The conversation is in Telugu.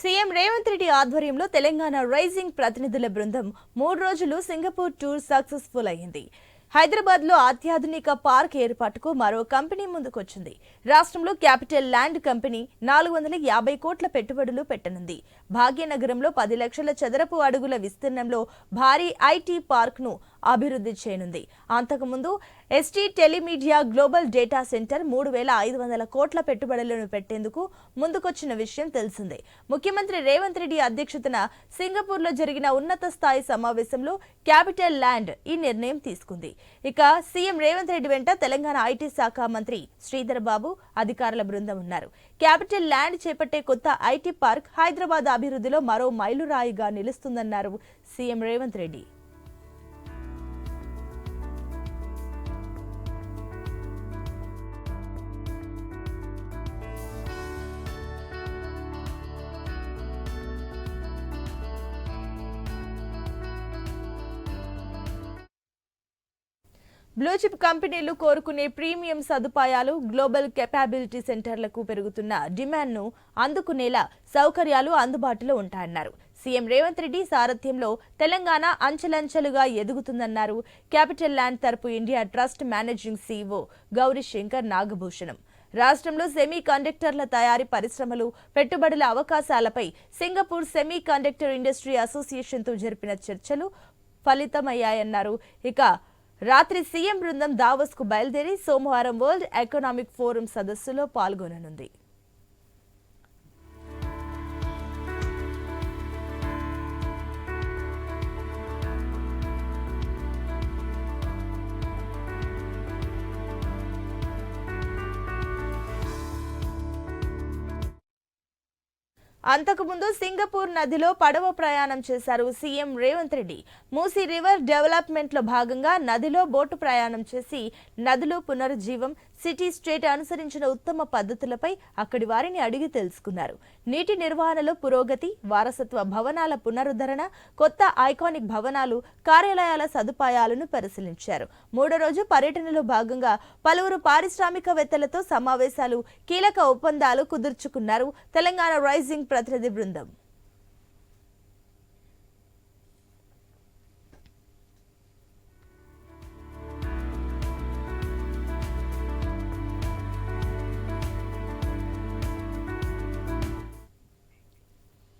సీఎం రేవంత్ రెడ్డి ఆధ్వర్యంలో తెలంగాణ రైజింగ్ ప్రతినిధుల బృందం మూడు రోజులు సింగపూర్ టూర్ సక్సెస్ఫుల్ అయింది హైదరాబాద్లో అత్యాధునిక పార్క్ ఏర్పాటుకు మరో కంపెనీ ముందుకొచ్చింది. రాష్ట్రంలో క్యాపిటల్ ల్యాండ్ కంపెనీ నాలుగు వందల యాభై కోట్ల పెట్టుబడులు పెట్టనుంది. భాగ్యనగరంలో పది లక్షల చదరపు అడుగుల విస్తీర్ణంలో భారీ ఐటీ పార్క్ను అభివృద్ధి చేయనుంది. అంతకుముందు ST telemedia global data centre మూడు వేల ఐదు వందల కోట్ల పెట్టుబడులను పెట్టేందుకు ముందుకొచ్చిన విషయం తెలిసిందే. ముఖ్యమంత్రి రేవంత్ రెడ్డి అధ్యక్షతన సింగపూర్లో జరిగిన ఉన్నత స్థాయి సమావేశంలో క్యాపిటల్ ల్యాండ్ ఈ నిర్ణయం తీసుకుంది. ఇక సీఎం రేవంత్ రెడ్డి వెంట తెలంగాణ ఐటీ శాఖ మంత్రి శ్రీధర్ బాబు అధికారుల బృందం ఉన్నారు. క్యాపిటల్ ల్యాండ్ చేపట్టే కొత్త ఐటీ పార్క్ హైదరాబాద్ అభివృద్ధిలో మరో మైలురాయిగా నిలుస్తుందన్నారు CM Revanth Reddy. Blue chip కంపెనీలు కోరుకునే ప్రీమియం సదుపాయాలు గ్లోబల్ కెపాబిలిటీ సెంటర్లకు పెరుగుతున్న డిమాండ్ను అందుకునేలా సౌకర్యాలు అందుబాటులో ఉంటాయన్నారు. సీఎం రేవంత్ రెడ్డి సారథ్యంలో తెలంగాణ అంచెలంచెలుగా ఎదుగుతుందన్నారు క్యాపిటల్ ల్యాండ్ తరపు India Trust managing CEO Gauri Shankar Nagabhushanam. రాష్ట్రంలో సెమీ కండక్టర్ల తయారీ పరిశ్రమలు పెట్టుబడుల అవకాశాలపై సింగపూర్ సెమీ కండక్టర్ ఇండస్ట్రీ అసోసియేషన్తో జరిపిన చర్చలు ఫలితమయ్యాయన్నారు. ఇక రాత్రి సీఎం బృందం దావోస్కు బయలుదేరి సోమవారం వరల్డ్ ఎకనామిక్ ఫోరం సదస్సులో పాల్గొననుంది. అంతకుముందు సింగపూర్ నదిలో పడవ ప్రయాణం చేశారు సీఎం రేవంత్ రెడ్డి. మూసీ రివర్ డెవలప్మెంట్లో భాగంగా నదిలో బోటు ప్రయాణం చేసి నదులు పునరుజ్జీవం సిటీ స్టేట్ అనుసరించిన ఉత్తమ పద్ధతులపై అక్కడి వారిని అడిగి తెలుసుకున్నారు. నీటి నిర్వహణలో పురోగతి వారసత్వ భవనాల పునరుద్ధరణ కొత్త ఐకానిక్ భవనాలు కార్యాలయాల సదుపాయాలను పరిశీలించారు. మూడో రోజు పర్యటనలో భాగంగా పలువురు పారిశ్రామికవేత్తలతో సమావేశాలు కీలక ఒప్పందాలు కుదుర్చుకున్నారు. తెలంగాణ రైజింగ్ ప్రతినిధి బృందం